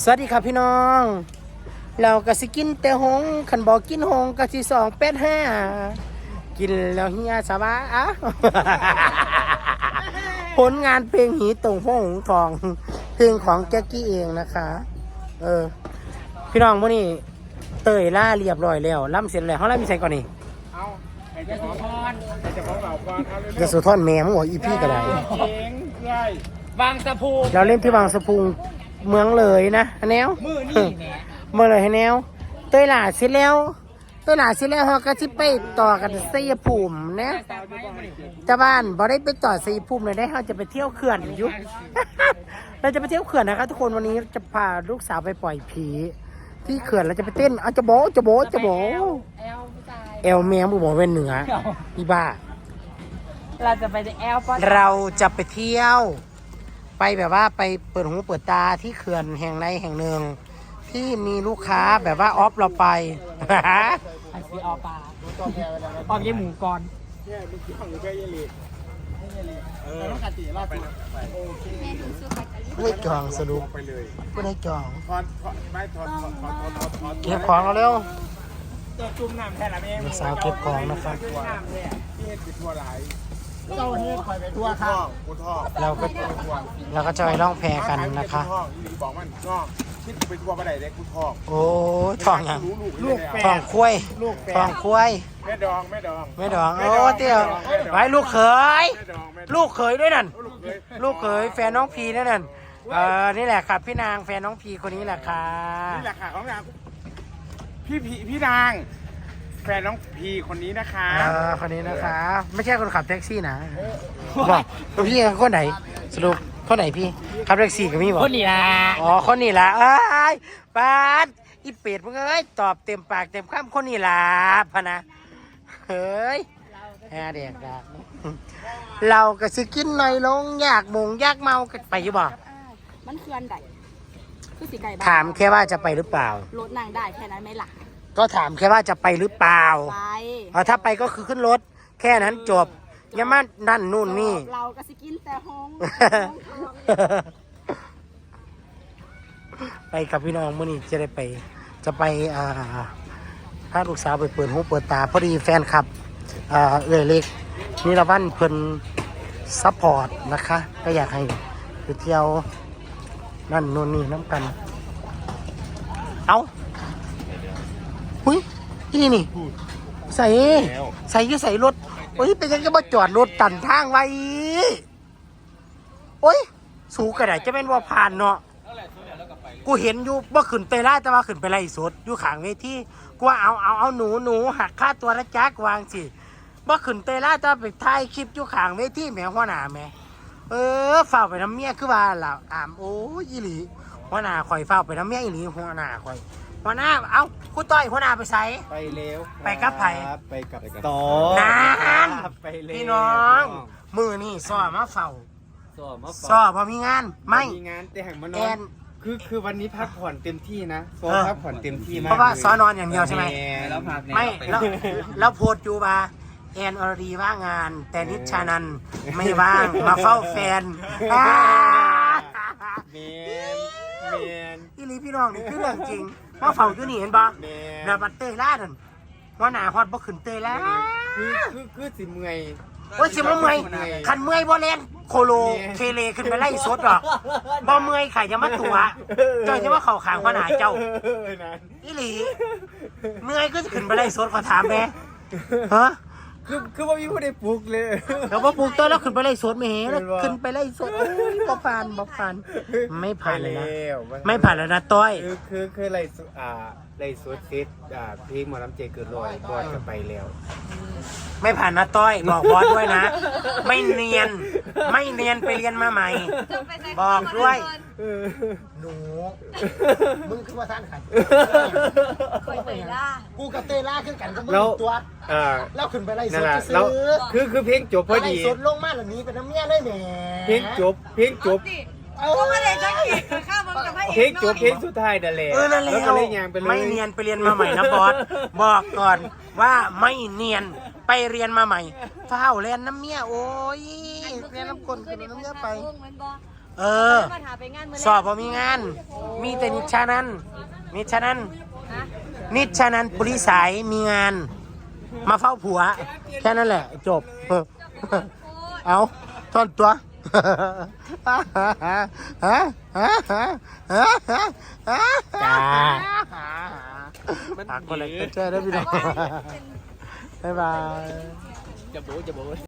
สวัสดีครับพี่น้อง เราก็สิกินแต่หงขันบอกกินหงก็สิสองเป็ดห้ากินแล้วเฮียสบายอะผลงานเพลงหีตรงพ่อหงทอง เพลงของแจ็คกี้เองนะคะ เออ พี่น้องมื่อนี้เตยล่าเรียบร้อยแล้วล่ำเสร็จแล้วเขาล่ำมีใส่ก่อนนี่เอาไอ้เจ้าของพรไอ้เจ้าของเหล่าพรเอาเร็วจะสุทอนแม่มึงบอกอีพี่ก็ได้ๆเจ๋งเลยบางสะพูเราเล่นที่บางสะพุง เมืองเลยนะแนวมือนี่แหม่เมื่อไรให้แนวเต้ยหลาเสร็จแล้วเต้ยหลาเสร็จแล้วเราก็สิไปต่อกันสยภูมินะสาวจะบอกให้เจ๋งแต่บ้านบ่ได้ไปต่อสยภูมิเลยได้เราจะไปเที่ยวเขื่อนอยู่ เราจะไปเที่ยวเขื่อนนะครับทุกคนวันนี้จะพาลูกสาวไปปล่อยผี ที่เขื่อนเราจะไปเต้นเอาจะโบะจะโบะจะโบะแอลผู้ชายเอลแมวมึงบอกเป็นเหนืออีบ้า เราจะไปแอลปอเราจะไปเที่ยว ไปแบบว่าไปเปิดหูเปิดตาที่เขื่อนแห่งใดแห่งหนึ่ง ที่มีลูกค้าแบบว่าออฟเราไป ไอซีออปลาออกยี่หมูก่อนเนี่ยลูกจ้องอยู่แค่ยี่ลีเออต้องการตีรอบไปโอเคไม่จองสรุปไปเลยไม่ได้จองถอนถอนไม่ถอนถอนถอนถอนถอนถอนเก็บของเอาเร็วตัวจุ่มน้ำแค่ละแม่ลูกสาวเก็บของนะครับจุ่มน้ำเนี่ยที่เห็ดติดทั่วหลาย เจ้าเฮ็ดคอยไปทั่วข้างกูท่อเราก็เราก็จะไปล่องแพกันนะคะท่องอีหลีบอกมันท่องคิดไปทั่วบ่ได้เลยกูท่องโอ้ยทองยังลูกแฝทองดคุ้ยลูกแฝทองดคุ้ยแม่ดองแม่ดองไม่ดองโอ้เตี้ยไว้ลูกเขย แม่ดองแม่ดองลูกเขยด้วยนั่น ลูกเคยลูกเขยแฟนน้องพีนั่นนั่นเออนี่แหละครับพี่นางแฟนน้องพีคนนี้แหละค่ะ นี่แหละค่ะของนางพี่พี่พี่นาง แฟนน้องพีคนนี้นะคะเออคนนี้นะคะ ไม่ใช่คนขับแท็กซี่นะบอกแล้วพี่คนไหนสรุปคนไหนพี่ขับแท็กซี่กับมี่บอกคนนี้ละอ๋อคนนี้ล่ะเอ้ยปาดอีเป็ดมึงเอ้ยตอบเต็มปากเต็มคำคนนี้ล่ะพะนะเฮ้ยแฮเด็กดักเราก็สิกินหน่อยลงอยากมงอยากเมาก็ไปอยู่บ่มันเคื่อนใดคือสีไก่บ้านถามแค่ว่าจะไปหรือเปล่ารถนางได้แค่นั้นไหมล่ะ ก็ถามแค่ว่าจะไปหรือเปล่าไปเอาถ้าไปก็คือขึ้นรถ แค่นั้นจบอย่ามานั่นนู่นนี่ เราก็สิกินแต่ห้องไปกับพี่น้องมื่อนี้จะได้ไป จะไปอ่าพาลูกสาวไปเปิดหูเปิดตา พอดีแฟนคลับอ่าเอื้อยเล็กนี่ละวันเพิ่นซัพพอร์ตนะคะ ก็อยากให้ไปเที่ยวนั่นนู่นนี่น้ำกัน เอา หุ้ยนี่นี่ ใส่ใส่อยี่ใส่รถโอ้ยเป็นยังไงมาจอดรถตันทางไว้โอ้ย สูกระดาษจะเป็นว่าผ่านเนาะกูเห็นอยู่ว่าขึ้นไปไล่แต่ว่าขึ้นไปไล่สดอยู่ขางเวทีกูว่าเอาเอาเอาหนูหนูหักค่าตัวละจักวางสิว่าขึ้นไปไล่แต่ว่าไปถ่ายคลิปอยู่ขางเวทีแหม่หัวหน้าแหม่เออฝ้ากไปน้ำเมียคือว่าล่ะอามโอ้ยอีหลีหัวหน้าข่อยฝ้ากไปน้ำเมียอีหลีหัวหน้าข่อย หัวหน้า เอากูต่อยหัวหน้าไปใส่ ไปเร็วไปกับไผครับไปกับต่อนานไปเร็วพี่น้อง มือนี่ซ้อมาเฝ้าสอบมาซ้อพอมีงาน ไม่มีงานแต่แห่งมานแออนนคือคือวันนี้พักผ่อนเต็มที่นะซ้อมเออพักผ่อนเต็มที่มากเพราะว่าลยซ้อนอนอย่างเดียวใช่ไหมแล้วพักไม่แล้วแล้วโพสต์อยู่ว่าแอนอรดีว่างงาน แต่นิชชานันไม่ว่างมาเฝ้าแฟนอ่าเมนเมนอีหลีพี่น้องนี่คือเรื่องจริง มาเฝ้าอยู่นี่เห็นปะแม่ แล้วบัดเตยล่าดันว่าหนาฮอดบ่ขึ้นเตยล่าคือคือคือสิเมื่อยโอ้ยสิบ่เมื่อยคันเมื่อยบ่เล่นโคโลเคเลขึ้นไปไล่สดหรอกบ่เมื่อยไข่จะมาตัวเจ้าจะมาเข้าขางว่าหนาเจ้า ออนั่นอีหลีเมื่อยก็จะขึ้นไปไล่สดขอถามแม่ฮะ คือคือว่ามีผู้ใดปลุกเลยแล้วว่าปลูกต้นแล้วขึ้นไปไล่สดไม่เห็นแล้วเป็นวะขึ้นไปไล่สดโอ้ยบ่ผ่านบ่ผ่าน ไม่ผ่านเลยนะไปแล้วไม่ผ่านแล้วนะต้อย คือคือคือไรสุอ่าไรสุดเซตอ่าเพลงหมอลำเจเกิดลอยบอดกันไปแล้วไม่ผ่านนะต้อยบอกบอสด้วยนะ ไม่เนียน ไม่เนียนไปเรียนมาใหม่ บอกด้วยหนู มึงคือว่าท่านขันค อยเตยล่ากูกับเตล่าขึ้นกันก็มึงแล้ว ตัวอ่าแล้วขึ้นไปไล่สนั่นดแหละซื้แล้วอคือคือเพลงจบพอไล่ดี สดลงมาเหล่านี้เป็นน้ำเมียเลยแหมเพลงจบ เพลงจบ เออไม่ได้จักเอกข้ามันกับพระเอกเพลงจบเพลงสุดท้ายนั่นแหละเออนั่นแหละแล้วก็เลยยางไปเลย ไม่เนียนไปเรียนมาใหม่นะบอส บอกก่อนว่าไม่เนียนไปเรียนมาใหม่เฝ้าเรียนน้ำเมียโอ้ยเรียนน้ำกลนขึ้นน้ำเมียไป เออ มาถาไปงานมื้อสอบพอมีงาน มีแต่นิชานันนิชานัน นิชานันปุริสายมีงาน มาเฝ้าผัว แค่นั้นแหละ จบ เอาทอนตัวจ้าฝากคนเลยเจอได้พี่น้องบ๊ายบายจะโบจะโบ